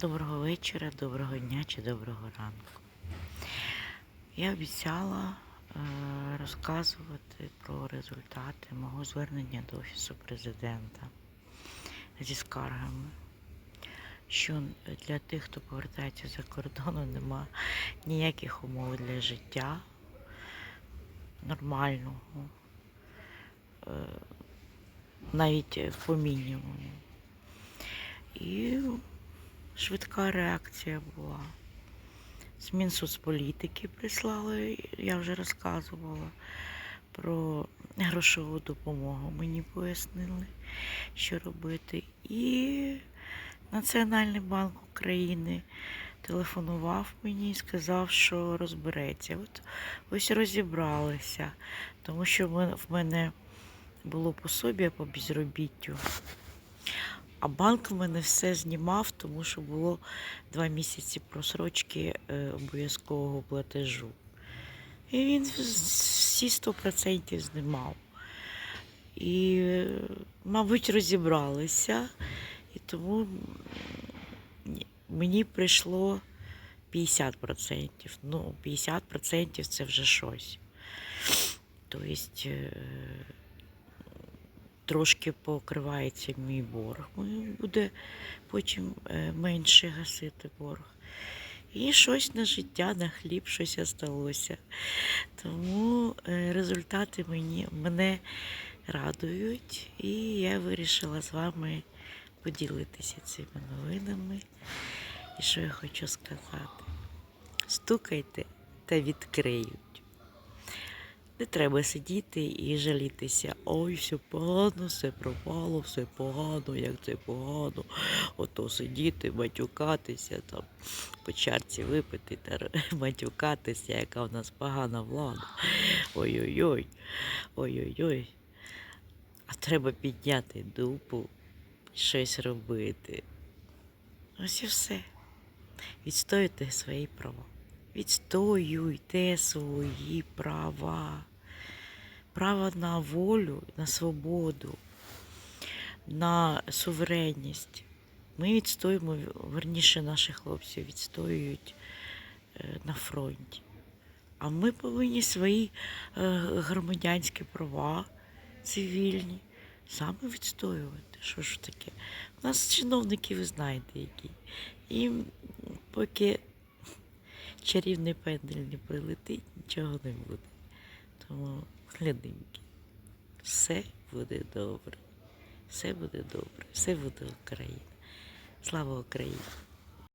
Доброго вечора, доброго дня чи доброго ранку. Я обіцяла е, розказувати про результати мого звернення до Офісу президента зі скаргами, що для тих, хто повертається за кордону, нема ніяких умов для життя нормального, е, навіть по мінімуму. І швидка реакція була. З Мінсоцполітики прислали, я вже розказувала про грошову допомогу. Мені пояснили, що робити. І Національний банк України телефонував мені і сказав, що розбереться. От ось розібралися, тому що в мене- було пособія по безробіттю. А банк в мене все знімав, тому що було два місяці просрочки е, обов'язкового платежу. І він всі 100% знімав. І, е, мабуть, розібралися. І тому мені прийшло 50%. Ну, 50% це вже щось. Тобто. Трошки покривається мій борг. Буде потім е, менше гасити борг. І щось на життя, на хліб, щось осталося. Тому е, результати мені, мене радують, і я вирішила з вами поділитися цими новинами. І що я хочу сказати? Стукайте та відкриють. Не треба сидіти і жалітися. Ой, все погано, все пропало, все погано, як це погано. Ото сидіти, матюкатися, там, по чарці випити та матюкатися, яка в нас погана влада. Ой-ой-ой, ой-ой-ой. А треба підняти дупу, щось робити. Ось і все. Відстоюйте свої права. Відстоюйте свої права. Право на волю, на свободу, на суверенність. Ми відстоюємо, верніше наші хлопці відстоюють е, на фронті. А ми повинні свої е, громадянські права цивільні саме відстоювати. Що ж таке? У нас чиновники, ви знаєте, які. І поки чарівний пендель не прилетить, нічого не буде. Тому глядинки, все буде добре. Все буде добре, все буде Україна. Слава Україні!